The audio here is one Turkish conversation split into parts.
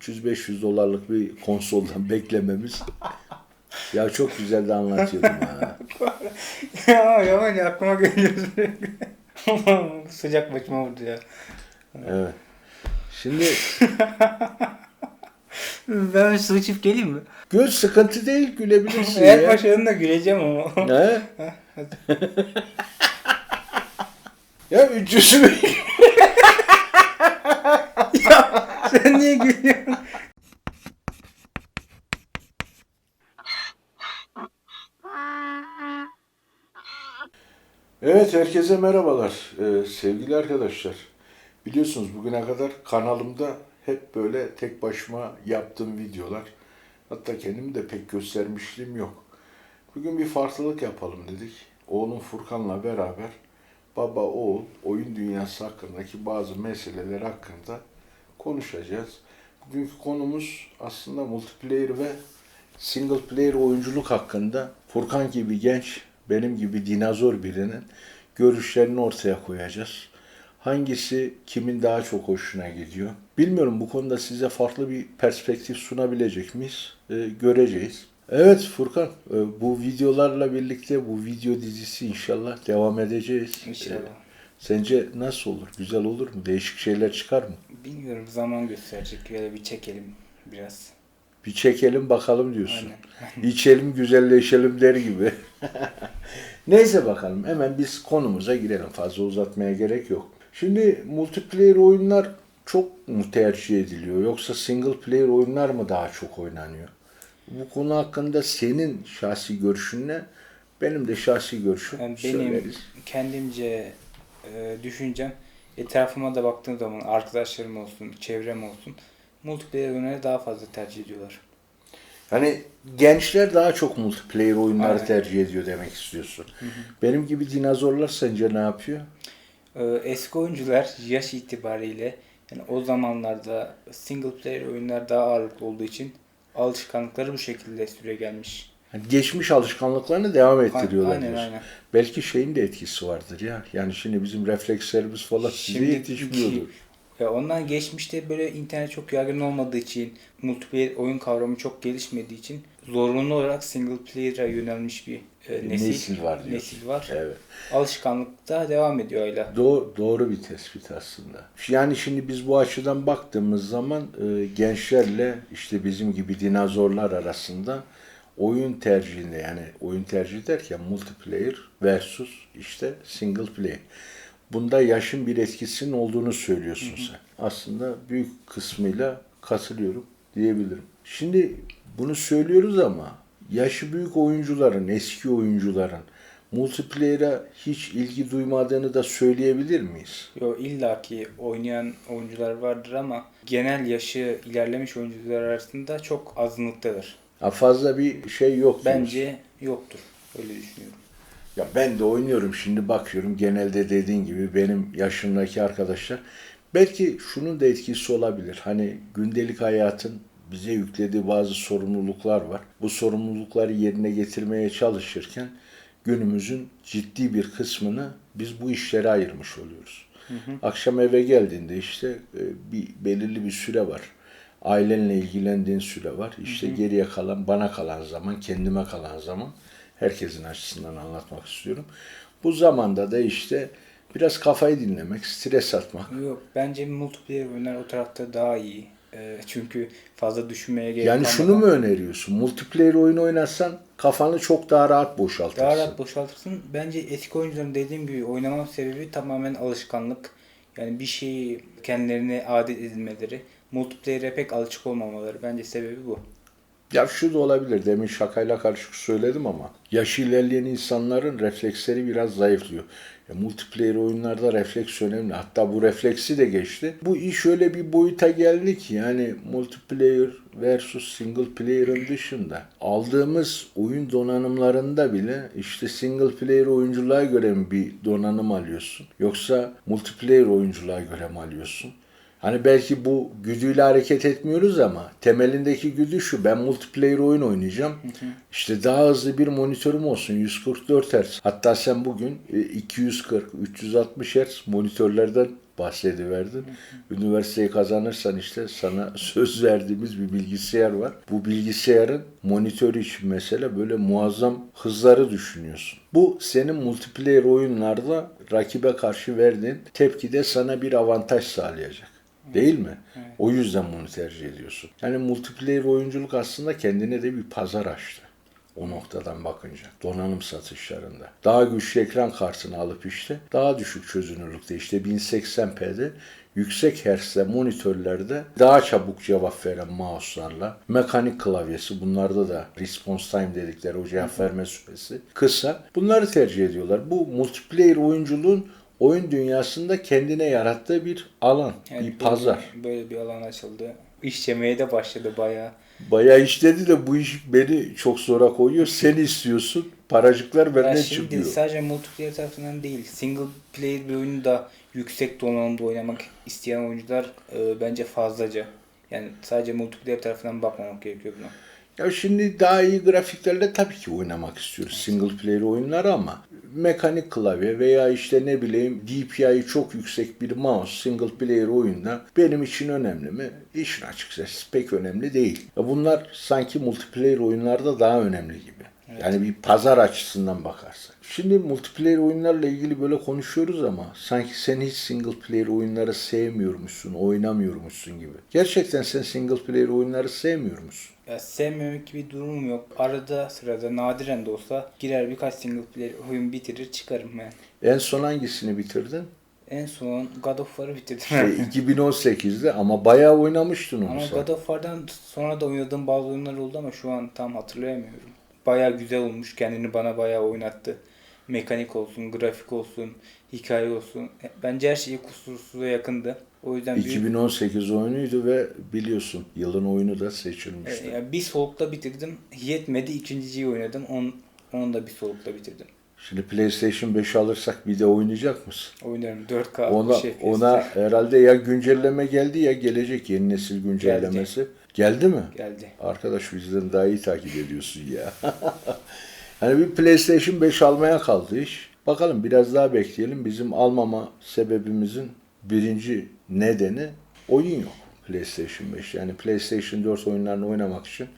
300-500 dolarlık bir konsoldan beklememiz. Ya çok güzel de anlatıyordum ha. ya yaman ya aklıma geliyor sürekli. Sıcak başıma vurdu ya. Evet. Şimdi Ben su içip geleyim mi? göz sıkıntı değil gülebilirsin Eğer ya. başladığında güleceğim ama. He? ya 300 bin. Sen niye gülüyorsun? Evet herkese merhabalar Ee, sevgili arkadaşlar. Biliyorsunuz bugüne kadar kanalımda hep böyle tek başıma yaptığım videolar. Hatta kendimi de pek göstermişliğim yok. Bugün bir farklılık yapalım dedik. Oğlum Furkan'la beraber baba oğul oyun dünyası hakkındaki bazı meseleler hakkında konuşacağız. Bugünkü konumuz aslında multiplayer ve single player oyunculuk hakkında Furkan gibi genç, benim gibi dinozor birinin görüşlerini ortaya koyacağız. Hangisi kimin daha çok hoşuna gidiyor? Bilmiyorum bu konuda size farklı bir perspektif sunabilecek miyiz? Ee, göreceğiz. Evet Furkan, e, bu videolarla birlikte bu video dizisi inşallah devam edeceğiz. İnşallah. Sence nasıl olur? Güzel olur mu? Değişik şeyler çıkar mı? Bilmiyorum zaman gösterecek. Böyle bir çekelim biraz. Bir çekelim bakalım diyorsun. Aynen. İçelim güzelleşelim der gibi. Neyse bakalım hemen biz konumuza girelim. Fazla uzatmaya gerek yok. Şimdi multiplayer oyunlar çok mu tercih ediliyor yoksa single player oyunlar mı daha çok oynanıyor? Bu konu hakkında senin şahsi görüşün ne? Benim de şahsi görüşüm Yani benim söyleriz. kendimce e, düşüncem etrafıma da baktığım zaman arkadaşlarım olsun, çevrem olsun multiplayer oyunları daha fazla tercih ediyorlar. Hani gençler daha çok multiplayer oyunları Aynen. tercih ediyor demek istiyorsun. Benim gibi dinozorlar sence ne yapıyor? E, eski oyuncular yaş itibariyle yani o zamanlarda single player oyunlar daha ağırlıklı olduğu için alışkanlıkları bu şekilde süre gelmiş. Hani geçmiş alışkanlıklarını devam ettiriyorlar Aynen diyorsun. aynen. Belki şeyin de etkisi vardır ya. Yani şimdi bizim reflekslerimiz falan size Şimdi- yetişmiyordur. Ya ondan geçmişte böyle internet çok yaygın olmadığı için, multiplayer oyun kavramı çok gelişmediği için zorunlu olarak single player'a yönelmiş bir e, nesil, Nesil var diyorsun. Nesil var. Evet. Alışkanlıkta devam ediyor hala. Do- doğru bir tespit aslında. Yani şimdi biz bu açıdan baktığımız zaman e, gençlerle işte bizim gibi dinozorlar arasında oyun tercihinde yani oyun tercih derken multiplayer versus işte single player. Bunda yaşın bir etkisinin olduğunu söylüyorsun sen. Aslında büyük kısmıyla katılıyorum diyebilirim. Şimdi bunu söylüyoruz ama yaşı büyük oyuncuların, eski oyuncuların multiplayer'a hiç ilgi duymadığını da söyleyebilir miyiz? Yo illaki oynayan oyuncular vardır ama genel yaşı ilerlemiş oyuncular arasında çok azınlıktadır. Ha fazla bir şey yok. Bence yoktur. Öyle düşünüyorum. Ya ben de oynuyorum şimdi bakıyorum genelde dediğin gibi benim yaşımdaki arkadaşlar belki şunun da etkisi olabilir. Hani gündelik hayatın bize yüklediği bazı sorumluluklar var. Bu sorumlulukları yerine getirmeye çalışırken günümüzün ciddi bir kısmını biz bu işlere ayırmış oluyoruz. Akşam eve geldiğinde işte e, bir belirli bir süre var. Ailenle ilgilendiğin süre var. İşte geriye kalan, bana kalan zaman, kendime kalan zaman herkesin açısından anlatmak istiyorum. Bu zamanda da işte biraz kafayı dinlemek, stres atmak. Yok bence multiplayer oyunlar o tarafta daha iyi. Ee, çünkü fazla düşünmeye gerek Yani şunu mu öneriyorsun? Multiplayer oyun oynarsan kafanı çok daha rahat boşaltırsın. Daha rahat boşaltırsın. Bence eski oyuncuların dediğim gibi oynamam sebebi tamamen alışkanlık. Yani bir şeyi kendilerine adet edinmeleri. Multiplayer'e pek alışık olmamaları. Bence sebebi bu. Ya şu da olabilir. Demin şakayla karışık söyledim ama yaşı ilerleyen insanların refleksleri biraz zayıflıyor. Ya multiplayer oyunlarda refleks önemli. Hatta bu refleksi de geçti. Bu iş öyle bir boyuta geldi ki yani multiplayer versus single player'ın dışında aldığımız oyun donanımlarında bile işte single player oyunculuğa göre mi bir donanım alıyorsun? Yoksa multiplayer oyunculuğa göre mi alıyorsun? Hani belki bu güdüyle hareket etmiyoruz ama temelindeki güdü şu. Ben multiplayer oyun oynayacağım. İşte daha hızlı bir monitörüm olsun. 144 Hz. Hatta sen bugün e, 240, 360 Hz monitörlerden bahsediverdin. Üniversiteyi kazanırsan işte sana söz verdiğimiz bir bilgisayar var. Bu bilgisayarın monitörü için mesela böyle muazzam hızları düşünüyorsun. Bu senin multiplayer oyunlarda rakibe karşı verdiğin tepkide sana bir avantaj sağlayacak. Değil mi? O yüzden bunu tercih ediyorsun. Yani multiplayer oyunculuk aslında kendine de bir pazar açtı. O noktadan bakınca donanım satışlarında. Daha güçlü ekran kartını alıp işte daha düşük çözünürlükte işte 1080p'de yüksek hertzte monitörlerde daha çabuk cevap veren mouse'larla mekanik klavyesi bunlarda da response time dedikleri o cevap verme süresi kısa. Bunları tercih ediyorlar. Bu multiplayer oyunculuğun oyun dünyasında kendine yarattığı bir alan, Yani bir pazar. Böyle, bir alan açıldı. İşlemeye de başladı bayağı. Bayağı işledi de bu iş beni çok zora koyuyor. Sen istiyorsun, paracıklar Ya benden şimdi çıkıyor. sadece multiplayer tarafından değil, single player bir oyunu da yüksek donanımda oynamak isteyen oyuncular e, bence fazlaca. Yani sadece multiplayer tarafından bakmamak gerekiyor buna. Ya şimdi daha iyi grafiklerle tabii ki oynamak istiyoruz single player oyunları ama mekanik klavye veya işte ne bileyim DPI'yi çok yüksek bir mouse single player oyunda benim için önemli mi? İşin açıkçası pek önemli değil. Bunlar sanki multiplayer oyunlarda daha önemli gibi. Yani bir pazar açısından bakarsak. Şimdi multiplayer oyunlarla ilgili böyle konuşuyoruz ama sanki sen hiç single player oyunları sevmiyormuşsun, oynamıyormuşsun gibi. Gerçekten sen single player oyunları sevmiyor musun? Ya sevmemek gibi bir durumum yok. Arada sırada nadiren de olsa girer birkaç single player oyun bitirir çıkarım ben. En son hangisini bitirdin? En son God of War'ı bitirdim. Şey, 2018'de ama bayağı oynamıştın onu Ama sen. God of War'dan sonra da oynadığım bazı oyunlar oldu ama şu an tam hatırlayamıyorum. Bayağı güzel olmuş. Kendini bana bayağı oynattı. Mekanik olsun, grafik olsun, hikaye olsun. E, Bence her şeyi kusursuza yakındı. O yüzden büyük, 2018 oyunuydu ve biliyorsun yılın oyunu da seçilmişti. e, yani bir solukta bitirdim. Yetmedi ikinciyi oynadım. On, onu da bir solukta bitirdim. Şimdi PlayStation 5 alırsak bir de oynayacak mısın? Oynarım 4K Ona şey. ona herhalde ya güncelleme geldi ya gelecek yeni nesil güncellemesi. Geldi, mi? geldi. Arkadaş bizden daha iyi takip ediyorsun ya. hani bir PlayStation 5 almaya kaldı iş. Bakalım biraz daha bekleyelim. Bizim almama sebebimizin birinci nedeni oyun yok PlayStation 5. Yani PlayStation 4 oyunlarını oynamak için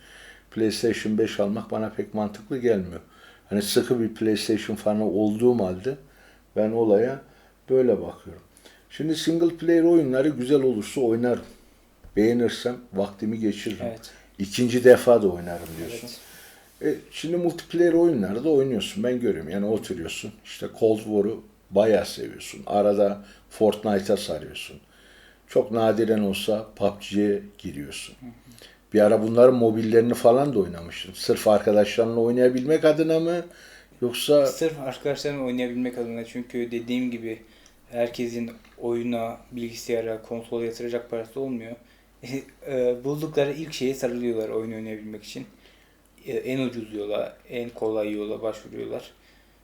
PlayStation 5 almak bana pek mantıklı gelmiyor. Hani sıkı bir PlayStation fanı olduğum halde ben olaya böyle bakıyorum. Şimdi single player oyunları güzel olursa oynarım. Beğenirsem vaktimi geçiririm. Evet. İkinci defa da oynarım diyorsun. Evet. E, şimdi multiplayer oyunlarda oynuyorsun. Ben görüyorum. Yani oturuyorsun. İşte Cold War'u bayağı seviyorsun. Arada Fortnite'a sarıyorsun. Çok nadiren olsa PUBG'ye giriyorsun. Bir ara bunların mobillerini falan da oynamıştım. Sırf arkadaşlarınla oynayabilmek adına mı? Yoksa Sırf arkadaşlarımla oynayabilmek adına çünkü dediğim gibi herkesin oyuna, bilgisayara, konsola yatıracak parası olmuyor. E, Buldukları ilk şeye sarılıyorlar oyun oynayabilmek için. E, En ucuz yola, en kolay yola başvuruyorlar.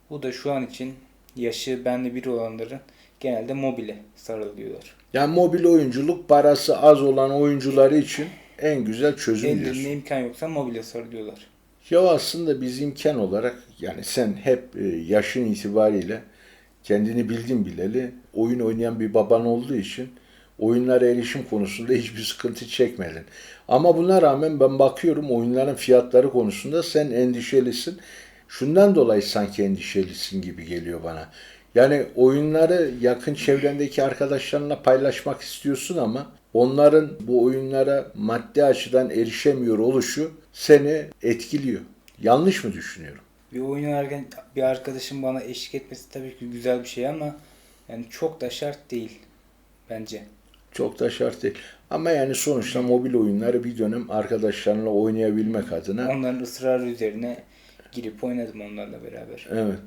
Bu da şu an için yaşı benle bir olanların genelde mobile sarılıyorlar. yani mobil oyunculuk parası az olan oyuncuları için en güzel çözüm diyorsun. Ellerinde imkan yoksa mobile sarılıyorlar. Ya aslında biz imkan olarak yani sen hep e, yaşın itibariyle kendini bildin bileli oyun oynayan bir baban olduğu için oyunlara erişim konusunda hiçbir sıkıntı çekmedin. Ama buna rağmen ben bakıyorum oyunların fiyatları konusunda sen endişelisin. Şundan dolayı sanki endişelisin gibi geliyor bana. Yani oyunları yakın çevrendeki arkadaşlarınla paylaşmak istiyorsun ama onların bu oyunlara maddi açıdan erişemiyor oluşu seni etkiliyor. Yanlış mı düşünüyorum? Bir oyun oynarken bir arkadaşım bana eşlik etmesi tabii ki güzel bir şey ama yani çok da şart değil bence. Çok da şart değil. Ama yani sonuçta mobil oyunları bir dönem arkadaşlarınla oynayabilmek adına Onların ısrarı üzerine girip oynadım onlarla beraber. Evet.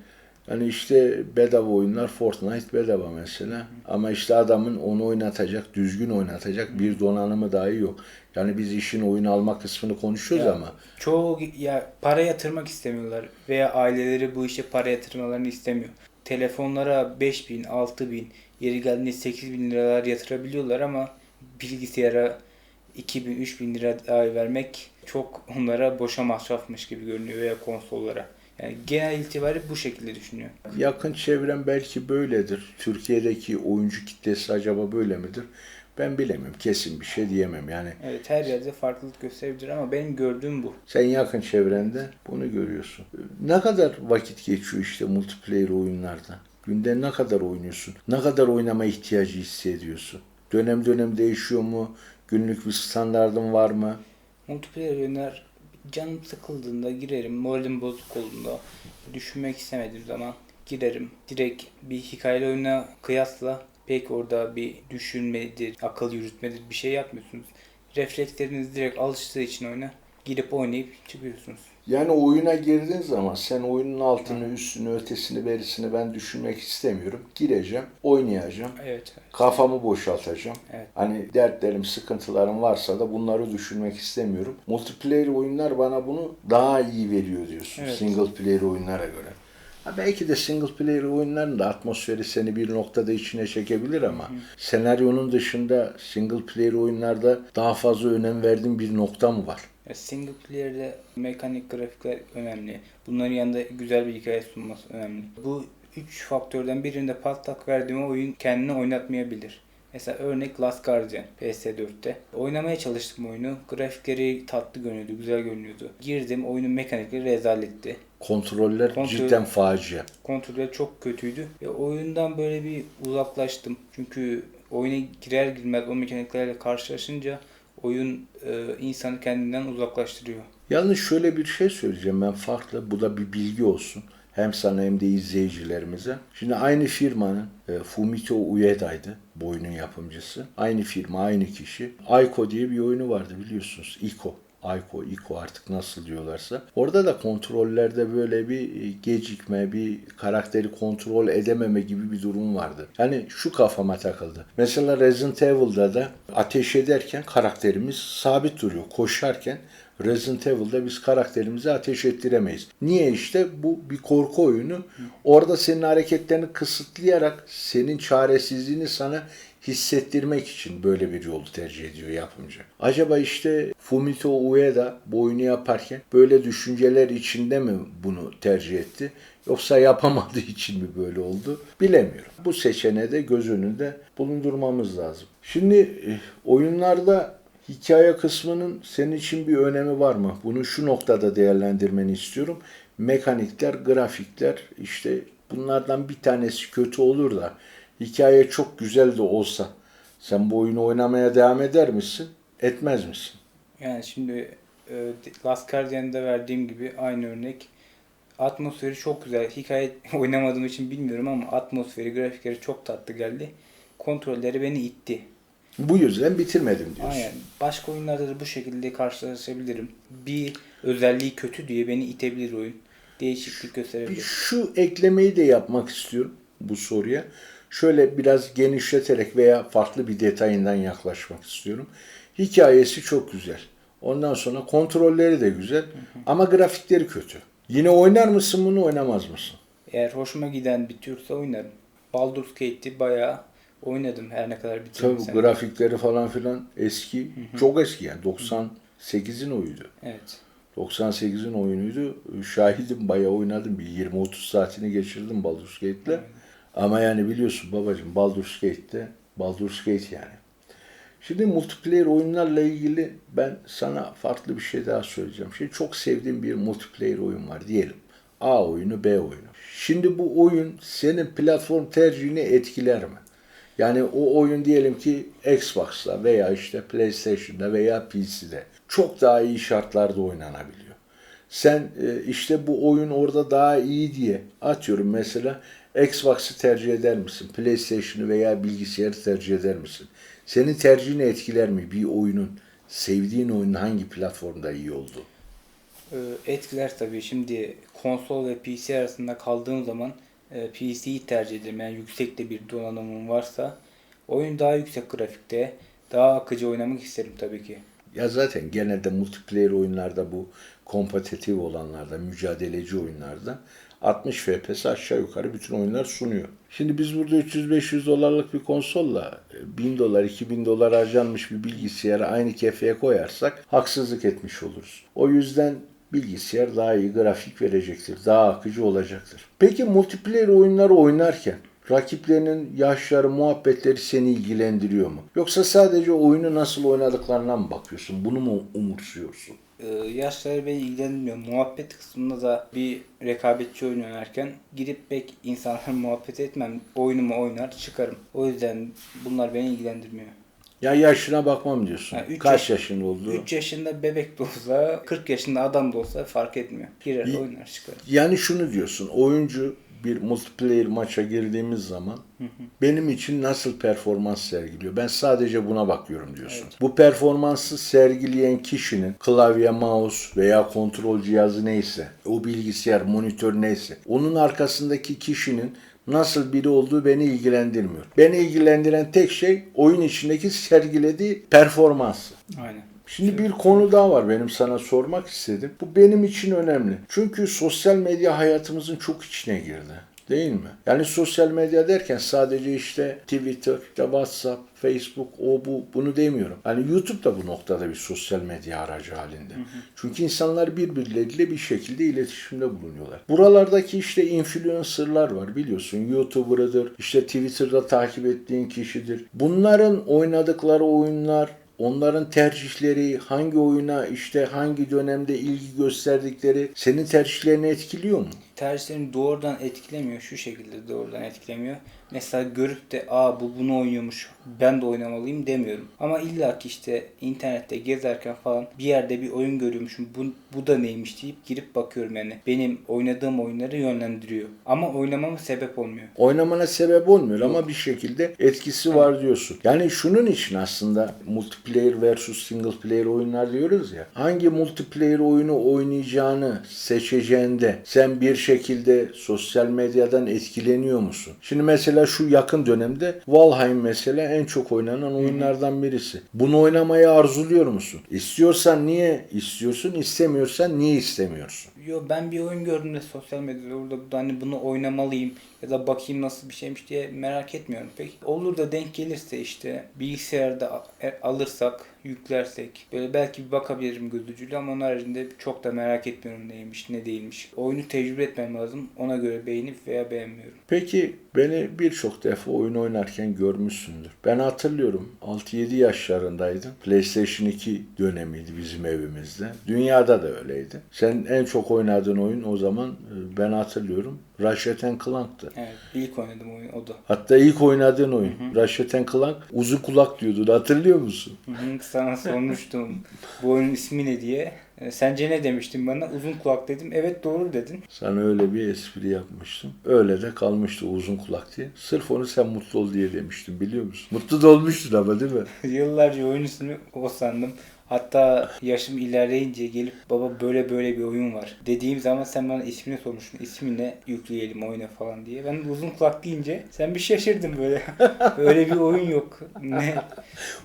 Hani işte bedava oyunlar Fortnite bedava mesela. Ama işte adamın onu oynatacak, düzgün oynatacak bir donanımı dahi yok. Yani biz işin oyun alma kısmını konuşuyoruz Ya, ama Çoğu ya para yatırmak istemiyorlar veya aileleri bu işe para yatırmalarını istemiyor. Telefonlara 5000, 6000, yeri geldiğinde 8000 liralar yatırabiliyorlar ama bilgisayara 2000, 3000 lira daha vermek çok onlara boşa masrafmış gibi görünüyor veya konsollara. Yani genel itibariyle bu şekilde düşünüyor. Yakın çevrem belki böyledir. Türkiye'deki oyuncu kitlesi acaba böyle midir? Ben bilemiyorum. Kesin bir şey diyemem. Yani Evet her yerde farklılık gösterebilir ama benim gördüğüm bu. sen yakın çevrende bunu görüyorsun. Ne kadar vakit geçiyor işte multiplayer oyunlarda? Günde ne kadar oynuyorsun? Ne kadar oynama ihtiyacı hissediyorsun? Dönem dönem değişiyor mu? Günlük bir standardın var mı? Multiplayer oyunlar canım sıkıldığında girerim, moralim bozuk olduğunda, düşünmek istemediğim zaman girerim. Direkt bir hikayeli oyuna kıyasla pek orada bir düşünmedir, akıl yürütmedir bir şey yapmıyorsunuz. Refleksleriniz direkt alıştığı için oyuna girip oynayıp çıkıyorsunuz. Yani oyuna girdiğin zaman sen oyunun altını, üstünü, ötesini, berisini ben düşünmek istemiyorum. Gireceğim, oynayacağım. Evet. Kafamı boşaltacağım. Evet. Hani dertlerim, sıkıntılarım varsa da bunları düşünmek istemiyorum. Multiplayer oyunlar bana bunu daha iyi veriyor diyorsun Evet. single player oyunlara göre. Ha belki de single player oyunların da atmosferi seni bir noktada içine çekebilir ama senaryonun dışında single player oyunlarda daha fazla önem verdiğin bir nokta mı var? Single player'de mekanik grafikler önemli. Bunların yanında güzel bir hikaye sunması önemli. Bu üç faktörden birinde patlak verdiğim oyun kendini oynatmayabilir. Mesela örnek Last Guardian PS4'te. Oynamaya çalıştım oyunu. Grafikleri tatlı görünüyordu, güzel görünüyordu. Girdim, oyunun mekanikleri rezaletti. Kontroller Kontrol- cidden facia. Kontrolleri çok kötüydü. Ve oyundan böyle bir uzaklaştım. Çünkü oyuna girer girmez o mekaniklerle karşılaşınca oyun e, insanı kendinden uzaklaştırıyor. Yalnız şöyle bir şey söyleyeceğim ben farklı. Bu da bir bilgi olsun. Hem sana hem de izleyicilerimize. Şimdi aynı firmanın e, Fumito Ueda'ydı bu oyunun yapımcısı. Aynı firma, aynı kişi. Aiko diye bir oyunu vardı biliyorsunuz. Ico. Aiko, Ico artık nasıl diyorlarsa. Orada da kontrollerde böyle bir e, gecikme, bir karakteri kontrol edememe gibi bir durum vardı. Yani şu kafama takıldı. Mesela Resident Evil'da da ateş ederken karakterimiz sabit duruyor. Koşarken Resident Evil'da biz karakterimizi ateş ettiremeyiz. Niye işte? Bu bir korku oyunu. Orada senin hareketlerini kısıtlayarak senin çaresizliğini sana hissettirmek için böyle bir yolu tercih ediyor yapımcı. Acaba işte Fumito Ueda bu oyunu yaparken böyle düşünceler içinde mi bunu tercih etti? Yoksa yapamadığı için mi böyle oldu? Bilemiyorum. Bu seçeneği de göz önünde bulundurmamız lazım. Şimdi e, oyunlarda hikaye kısmının senin için bir önemi var mı? Bunu şu noktada değerlendirmeni istiyorum. Mekanikler, grafikler işte bunlardan bir tanesi kötü olur da hikaye çok güzel de olsa sen bu oyunu oynamaya devam eder misin? Etmez misin? Yani şimdi e, Last Guardian'da verdiğim gibi aynı örnek. Atmosferi çok güzel. Hikaye oynamadığım için bilmiyorum ama atmosferi, grafikleri çok tatlı geldi. Kontrolleri beni itti. Bu yüzden bitirmedim diyorsun. Aynen. Başka oyunlarda da bu şekilde karşılaşabilirim. Bir özelliği kötü diye beni itebilir oyun. Değişiklik gösterebilir. şu eklemeyi de yapmak istiyorum bu soruya. Şöyle biraz genişleterek veya farklı bir detayından yaklaşmak istiyorum. Hikayesi çok güzel. Ondan sonra kontrolleri de güzel ama grafikleri kötü. Yine oynar mısın bunu oynamaz mısın? Eğer hoşuma giden bir türse oynarım. Baldur's Gate'i bayağı oynadım her ne kadar Tabii bitirmesem. de. grafikleri falan filan eski. Çok eski yani 98'in oyuydu. Evet. 98'in oyunuydu. Şahidim bayağı oynadım. Bir 20-30 saatini geçirdim Baldur's Gate'le. Ama yani biliyorsun babacığım Baldur's Gate'de Baldur's Gate yani. Şimdi multiplayer oyunlarla ilgili ben sana farklı bir şey daha söyleyeceğim. Şimdi çok sevdiğim bir multiplayer oyun var diyelim. A oyunu, B oyunu. Şimdi bu oyun senin platform tercihini etkiler mi? Yani o oyun diyelim ki Xbox'ta veya işte PlayStation'da veya PC'de çok daha iyi şartlarda oynanabiliyor. Sen e, işte bu oyun orada daha iyi diye atıyorum mesela Xbox'ı tercih eder misin? PlayStation'ı veya bilgisayarı tercih eder misin? Senin tercihini etkiler mi bir oyunun? Sevdiğin oyunun hangi platformda iyi olduğu? Ee, Etkiler tabii. Şimdi konsol ve PC arasında kaldığım zaman e, PC'yi tercih ederim. Yani yüksek de bir donanımım varsa oyun daha yüksek grafikte, daha akıcı oynamak isterim tabii ki. Ya zaten genelde multiplayer oyunlarda bu kompetitif olanlarda, mücadeleci oyunlarda 60 FPS aşağı yukarı bütün oyunlar sunuyor. Şimdi biz burada 300-500 dolarlık bir konsolla e, 1000 dolar, 2000 dolar harcanmış bir bilgisayarı aynı kefeye koyarsak haksızlık etmiş oluruz. O yüzden bilgisayar daha iyi grafik verecektir. Daha akıcı olacaktır. Peki multiplayer oyunları oynarken rakiplerinin yaşları, muhabbetleri seni ilgilendiriyor mu? Yoksa sadece oyunu nasıl oynadıklarına mı bakıyorsun? Bunu mu umursuyorsun? Ee, yaşları beni ilgilendirmiyor. Muhabbet kısmında da bir rekabetçi oyun oynarken girip pek insanlarla muhabbet etmem. Oyunumu oynar çıkarım. O yüzden bunlar beni ilgilendirmiyor. Ya yaşına bakmam diyorsun. Üç Kaç yaş- yaşında oldu? 3 yaşında bebek de olsa, 40 yaşında adam da olsa fark etmiyor. Girer oynar çıkarım. Yani şunu diyorsun. Oyuncu bir multiplayer maça girdiğimiz zaman benim için nasıl performans sergiliyor? Ben sadece buna bakıyorum diyorsun. Bu performansı sergileyen kişinin klavye, mouse veya kontrol cihazı neyse, o bilgisayar, monitör neyse, onun arkasındaki kişinin nasıl biri olduğu beni ilgilendirmiyor. Beni ilgilendiren tek şey oyun içindeki sergilediği performansı. Aynen. Şimdi bir konu daha var benim sana sormak istedim. Bu benim için önemli. Çünkü sosyal medya hayatımızın çok içine girdi. Değil mi? Yani sosyal medya derken sadece işte Twitter, işte WhatsApp, Facebook, o bu bunu demiyorum. Hani YouTube da bu noktada bir sosyal medya aracı halinde. Çünkü insanlar birbirleriyle bir şekilde iletişimde bulunuyorlar. Buralardaki işte influencerlar var biliyorsun. YouTuber'ıdır, işte Twitter'da takip ettiğin kişidir. Bunların oynadıkları oyunlar, Onların tercihleri, hangi oyuna işte hangi dönemde ilgi gösterdikleri senin tercihlerini etkiliyor mu? Tercihlerini doğrudan etkilemiyor. Şu şekilde doğrudan etkilemiyor. Mesela görüp de aa bu bunu oynuyormuş ben de oynamalıyım demiyorum. Ama illa ki işte internette gezerken falan bir yerde bir oyun görüyormuşum bu, bu da neymiş deyip girip bakıyorum yani. Benim oynadığım oyunları yönlendiriyor. Ama oynamama sebep olmuyor. Oynamana sebep olmuyor ama bir şekilde etkisi var diyorsun. Yani şunun için aslında multiplayer versus single player oyunlar diyoruz ya. Hangi multiplayer oyunu oynayacağını seçeceğinde sen bir şekilde sosyal medyadan etkileniyor musun? Şimdi mesela şu yakın dönemde Valheim mesela en çok oynanan oyunlardan birisi. Bunu oynamayı arzuluyor musun? İstiyorsan niye istiyorsun? İstemiyorsan niye istemiyorsun? Yo ben bir oyun gördüm de sosyal medyada orada burada hani bunu oynamalıyım ya da bakayım nasıl bir şeymiş diye merak etmiyorum pek. Olur da denk gelirse işte bilgisayarda e- alırsak, yüklersek böyle belki bir bakabilirim göz ucuyla ama onun haricinde çok da merak etmiyorum neymiş ne değilmiş. Oyunu tecrübe etmem lazım ona göre beğenip veya beğenmiyorum. Peki beni birçok defa oyun oynarken görmüşsündür. Ben hatırlıyorum 6-7 yaşlarındaydın. PlayStation 2 dönemiydi bizim evimizde. Dünyada da öyleydi. Sen en çok oynadığın oyun o zaman e, ben hatırlıyorum Ratchet Clank'tı. Evet ilk oynadım oyun o da. Hatta ilk oynadığın oyun Ratchet Clank uzun kulak diyordun hatırlıyor musun? Hı hı, Sana sormuştum bu oyunun ismi ne diye. E, Sence ne demiştin bana? Uzun kulak dedim. Evet doğru dedin. Sana öyle bir espri yapmıştım. Öyle de kalmıştı uzun kulak diye. Sırf onu sen mutlu ol diye demiştim biliyor musun? Mutlu da olmuştun ama değil mi? Yıllarca oyun ismi o sandım. Hatta yaşım ilerleyince gelip baba böyle böyle bir oyun var. Dediğim zaman sen bana ismini sormuştun. İsmi ne yükleyelim oyuna falan diye. Ben uzun kulak deyince sen bir şaşırdın böyle. böyle bir oyun yok. Ne?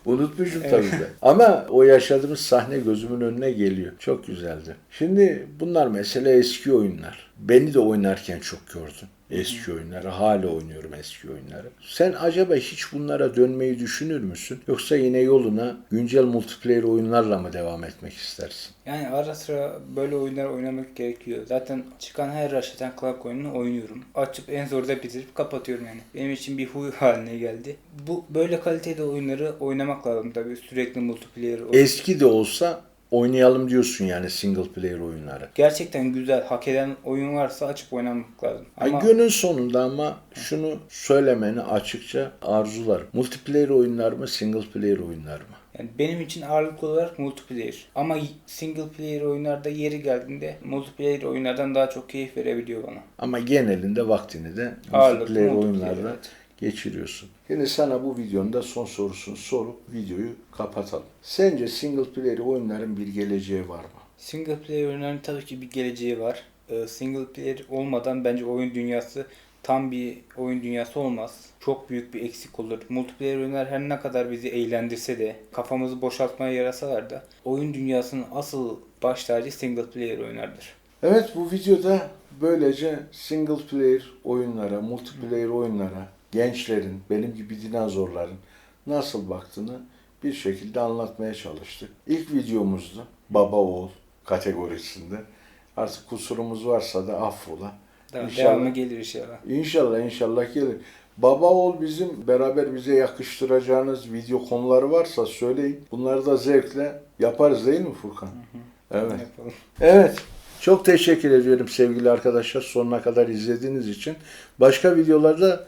Unutmuşum tabii de. Ama o yaşadığımız sahne gözümün önüne geliyor. Çok güzeldi. Şimdi bunlar mesela eski oyunlar. Beni de oynarken çok gördün. Eski oyunları. Hala oynuyorum eski oyunları. Sen acaba hiç bunlara dönmeyi düşünür müsün? Yoksa yine yoluna güncel multiplayer oyunlarla mı devam etmek istersin? Yani ara sıra böyle oyunlar oynamak gerekiyor. Zaten çıkan her Ratchet Clank oyununu oynuyorum. Açıp en zorda bitirip kapatıyorum yani. Benim için bir huy haline geldi. Bu böyle kaliteli oyunları oynamak lazım tabii. Sürekli multiplayer oyun. Eski de olsa oynayalım diyorsun yani single player oyunları. Gerçekten güzel, hak eden oyun varsa açıp oynamak lazım. Ama Ay günün sonunda ama şunu söylemeni açıkça arzularım. Multiplayer oyunlar mı, single player oyunlar mı? yani benim için ağırlıklı olarak multiplayer. Ama single player oyunlarda yeri geldiğinde multiplayer oyunlardan daha çok keyif verebiliyor bana. Ama genelinde vaktini de Ağırlıklı multiplayer multiplayer, oyunlarda evet. Geçiriyorsun. Şimdi sana bu videonun da son sorusunu sorup videoyu kapatalım. Sence single player oyunların bir geleceği var mı? Single player oyunların tabii ki bir geleceği var. Ee, Single player olmadan bence oyun dünyası tam bir oyun dünyası olmaz. Çok büyük bir eksik olur. Multiplayer oyunlar her ne kadar bizi eğlendirse de, kafamızı boşaltmaya yarasalar da oyun dünyasının asıl baş tacı single player oyunlardır. Evet bu videoda böylece single player oyunlara, multiplayer oyunlara gençlerin, benim gibi dinozorların nasıl baktığını bir şekilde anlatmaya çalıştık. İlk videomuzda baba oğul kategorisinde Artık kusurumuz varsa da affola. Daha İnşallah. devamı gelir inşallah. İnşallah inşallah gelir. Baba oğul bizim beraber bize yakıştıracağınız video konuları varsa söyleyin. Bunları da zevkle yaparız değil mi Furkan? Evet. Yapalım. Evet. Çok teşekkür ediyorum sevgili arkadaşlar sonuna kadar izlediğiniz için. Başka videolarda